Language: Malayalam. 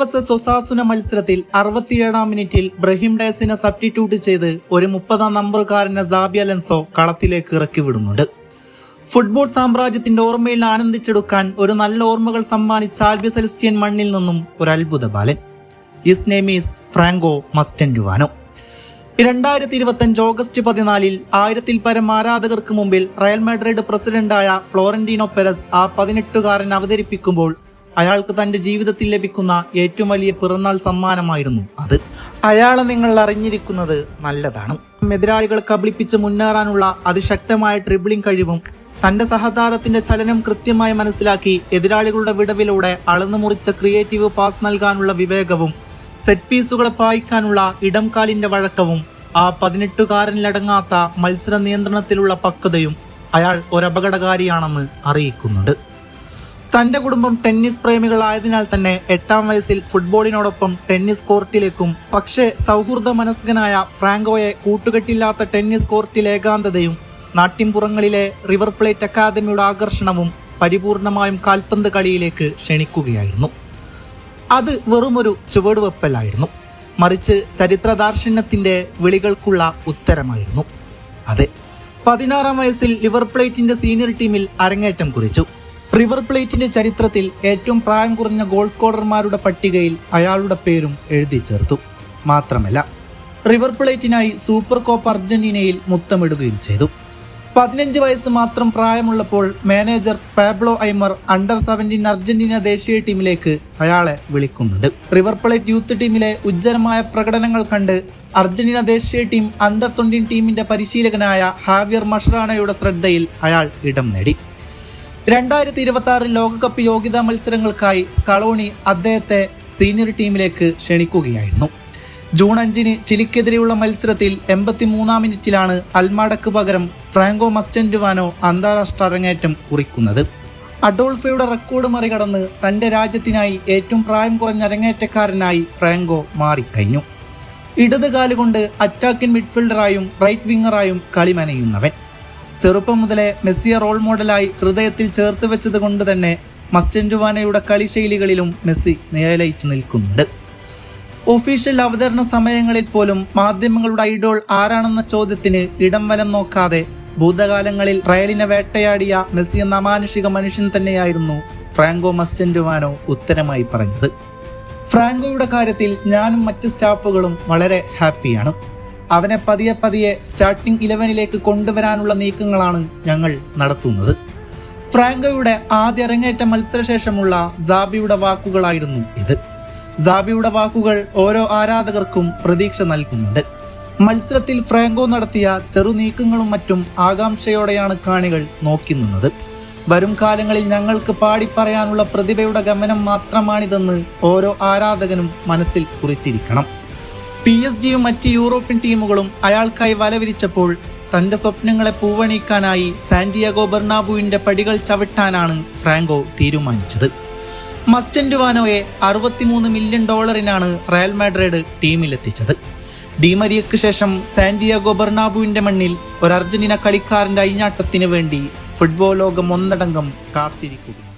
വസസ് ഒസാസുന മത്സരത്തിൽ അറുപത്തിയേഴാം മിനിറ്റിൽ ബ്രഹിം ഡയസിനെ സബ്സ്റ്റിറ്റ്യൂട്ട് ചെയ്ത് ഒരു മുപ്പതാം നമ്പറുകാരനെ സാബിയ ലെൻസോ കളത്തിലേക്ക് ഇറക്കി വിടുന്നുണ്ട്. ഫുട്ബോൾ സാമ്രാജ്യത്തിന്റെ ഓർമ്മയിൽ ആനന്ദിച്ചെടുക്കാൻ ഒരു നല്ല ഓർമ്മകൾ സമ്മാനിച്ച ആൽബി സെലിസ്റ്റിയൻ മണ്ണിൽ നിന്നും ഒരു അത്ഭുത ബാലൻ. ഇസ് ഈസ് ഫ്രാങ്കോ മസ്റ്റൻഡുവാനോ രണ്ടായിരത്തി ഇരുപത്തഞ്ച് ഓഗസ്റ്റ് പതിനാലിൽ ആയിരത്തിൽ പരം ആരാധകർക്ക് മുമ്പിൽ റയൽ മാഡ്രിഡ് പ്രസിഡന്റായ ഫ്ലോറന്റീനോ പെരസ് ആ പതിനെട്ടുകാരൻ അവതരിപ്പിക്കുമ്പോൾ അയാൾക്ക് തന്റെ ജീവിതത്തിൽ ലഭിക്കുന്ന ഏറ്റവും വലിയ പിറന്നാൾ സമ്മാനമായിരുന്നു അത്. അയാളെ നിങ്ങൾ അറിഞ്ഞിരിക്കുന്നത് നല്ലതാണ്. എതിരാളികൾ കബളിപ്പിച്ച് മുന്നേറാനുള്ള അതിശക്തമായ ട്രിബിളിംഗ് കഴിവും തന്റെ സഹതാരത്തിന്റെ ചലനം കൃത്യമായി മനസ്സിലാക്കി എതിരാളികളുടെ വിടവിലൂടെ അളന്നു മുറിച്ച ക്രിയേറ്റീവ് പാസ് നൽകാനുള്ള വിവേകവും സെറ്റ് പീസുകളെ പായിക്കാനുള്ള ഇടംകാലിന്റെ വഴക്കവും ആ പതിനെട്ടുകാരനിലടങ്ങാത്ത മത്സര നിയന്ത്രണത്തിലുള്ള പക്വതയും അയാൾ ഒരപകടകാരിയാണെന്ന് അറിയിക്കുന്നുണ്ട്. തന്റെ കുടുംബം ടെന്നീസ് പ്രേമികളായതിനാൽ തന്നെ എട്ടാം വയസ്സിൽ ഫുട്ബോളിനോടൊപ്പം ടെന്നീസ് കോർട്ടിലേക്കും. പക്ഷേ സൗഹൃദ മനസ്കനായ ഫ്രാങ്കോയെ കൂട്ടുകെട്ടില്ലാത്ത ടെന്നീസ് കോർട്ടിലെ ഏകാന്തതയും നാട്ടിൻപുറങ്ങളിലെ റിവർ പ്ലേറ്റ് അക്കാദമിയുടെ ആകർഷണവും പരിപൂർണമായും കാൽപന്ത് കളിയിലേക്ക് ക്ഷണിക്കുകയായിരുന്നു. അത് വെറുമൊരു ചുവടുവെപ്പലായിരുന്നു. മറിച്ച് ചരിത്ര ദാർശന്യത്തിന്റെ വിളികൾക്കുള്ള ഉത്തരമായിരുന്നു. അതെ പതിനാറാം വയസ്സിൽ ലിവർ പ്ലേറ്റിന്റെ സീനിയർ ടീമിൽ അരങ്ങേറ്റം കുറിച്ചു. റിവർ പ്ലേറ്റിന്റെ ചരിത്രത്തിൽ ഏറ്റവും പ്രായം കുറഞ്ഞ ഗോൾ സ്കോറർമാരുടെ പട്ടികയിൽ അയാളുടെ പേരും എഴുതി ചേർത്തു. മാത്രമല്ല റിവർ പ്ലേറ്റിനായി സൂപ്പർ കോപ്പ് അർജന്റീനയിൽ മുത്തമിടുകയും ചെയ്തു. പതിനഞ്ച് വയസ്സ് മാത്രം പ്രായമുള്ളപ്പോൾ manager Pablo Aimar under seventeen Argentina ദേശീയ ടീമിലേക്ക് അയാളെ വിളിക്കുന്നുണ്ട്. റിവർ പ്ലേറ്റ് യൂത്ത് ടീമിലെ ഉജ്ജ്വലമായ പ്രകടനങ്ങൾ കണ്ട് അർജന്റീന ദേശീയ ടീം അണ്ടർ ട്വന്റി ടീമിന്റെ പരിശീലകനായ ഹാവിയർ മഷറാനയുടെ ശ്രദ്ധയിൽ അയാൾ ഇടം നേടി. രണ്ടായിരത്തി ഇരുപത്തി ആറ് ലോകകപ്പ് യോഗ്യതാ മത്സരങ്ങൾക്കായി സ്കളോണി അദ്ദേഹത്തെ സീനിയർ ടീമിലേക്ക് ക്ഷണിക്കുകയായിരുന്നു. ജൂൺ അഞ്ചിന് ചിലിക്കെതിരെയുള്ള മത്സരത്തിൽ എൺപത്തി മൂന്നാം മിനിറ്റിലാണ് അൽമാഡക്ക് പകരം ഫ്രാങ്കോ മസ്റ്റൻഡുവാനോ അന്താരാഷ്ട്ര അരങ്ങേറ്റം കുറിക്കുന്നത്. അഡോൾഫയുടെ റെക്കോർഡ് മറികടന്ന് തന്റെ രാജ്യത്തിനായി ഏറ്റവും പ്രായം കുറഞ്ഞ അരങ്ങേറ്റക്കാരനായി ഫ്രാങ്കോ മാറിക്കഴിഞ്ഞു. ഇടത് കാലുകൊണ്ട് അറ്റാക്കിംഗ് മിഡ്ഫീൽഡറായും റൈറ്റ് വിങ്ങറായും കളിമനയുന്നവൻ. ചെറുപ്പം മുതലേ മെസ്സിയെ റോൾ മോഡലായി ഹൃദയത്തിൽ ചേർത്ത് വെച്ചത് കൊണ്ട് തന്നെ മസ്റ്റൻഡുവാനയുടെ കളിശൈലികളിലും മെസ്സി നിഴലയിച്ചു നിൽക്കുന്നുണ്ട്. ഒഫീഷ്യൽ അവതരണ സമയങ്ങളിൽ പോലും മാധ്യമങ്ങളുടെ ഐഡോൾ ആരാണെന്ന ചോദ്യത്തിന് ഇടം വലം നോക്കാതെ ഭൂതകാലങ്ങളിൽ റയലിനെ വേട്ടയാടിയ മെസ്സി എന്ന അമാനുഷിക മനുഷ്യൻ തന്നെയായിരുന്നു ഫ്രാങ്കോ മസ്റ്റൻഡുവാനോ ഉത്തരമായി പറഞ്ഞത്. ഫ്രാങ്കോയുടെ കാര്യത്തിൽ ഞാനും മറ്റ് സ്റ്റാഫുകളും വളരെ ഹാപ്പിയാണ്. അവനെ പതിയെ പതിയെ സ്റ്റാർട്ടിംഗ് ഇലവനിലേക്ക് കൊണ്ടുവരാനുള്ള നീക്കങ്ങളാണ് ഞങ്ങൾ നടത്തുന്നത്. ഫ്രാങ്കോയുടെ ആദ്യ അരങ്ങേറ്റ മത്സരശേഷമുള്ള സാബിയുടെ വാക്കുകളായിരുന്നു ഇത്. സാബിയുടെ വാക്കുകൾ ഓരോ ആരാധകർക്കും പ്രതീക്ഷ നൽകുന്നുണ്ട്. മത്സരത്തിൽ ഫ്രാങ്കോ നടത്തിയ ചെറു നീക്കങ്ങളും മറ്റും ആകാംക്ഷയോടെയാണ് കാണികൾ നോക്കി നിന്നത് വരും കാലങ്ങളിൽ ഞങ്ങൾക്ക് പാടിപ്പറയാനുള്ള പ്രതിഭയുടെ ഗമനം മാത്രമാണിതെന്ന് ഓരോ ആരാധകനും മനസ്സിൽ കുറിച്ചിരിക്കണം. പി എസ് ജിയും മറ്റ് യൂറോപ്യൻ ടീമുകളും അയാൾക്കായി വലവിരിച്ചപ്പോൾ തന്റെ സ്വപ്നങ്ങളെ പൂവണിക്കാനായി സാന്റിയാഗോ ബെർണാബുവിന്റെ പടികൾ ചവിട്ടാനാണ് ഫ്രാങ്കോ തീരുമാനിച്ചത്. മസ്റ്റൻഡ് വാനോയെ അറുപത്തിമൂന്ന് മില്യൺ ഡോളറിനാണ് റയൽ മാഡ്രിഡ് ടീമിലെത്തിച്ചത്. ഡിമരിയക്ക് ശേഷം സാന്റിയാഗോ ബെർണാബുവിന്റെ മണ്ണിൽ ഒരു അർജന്റീന കളിക്കാരന്റെ അയിഞ്ഞാട്ടത്തിന് വേണ്ടി ഫുട്ബോൾ ലോകം ഒന്നടങ്കം കാത്തിരിക്കുക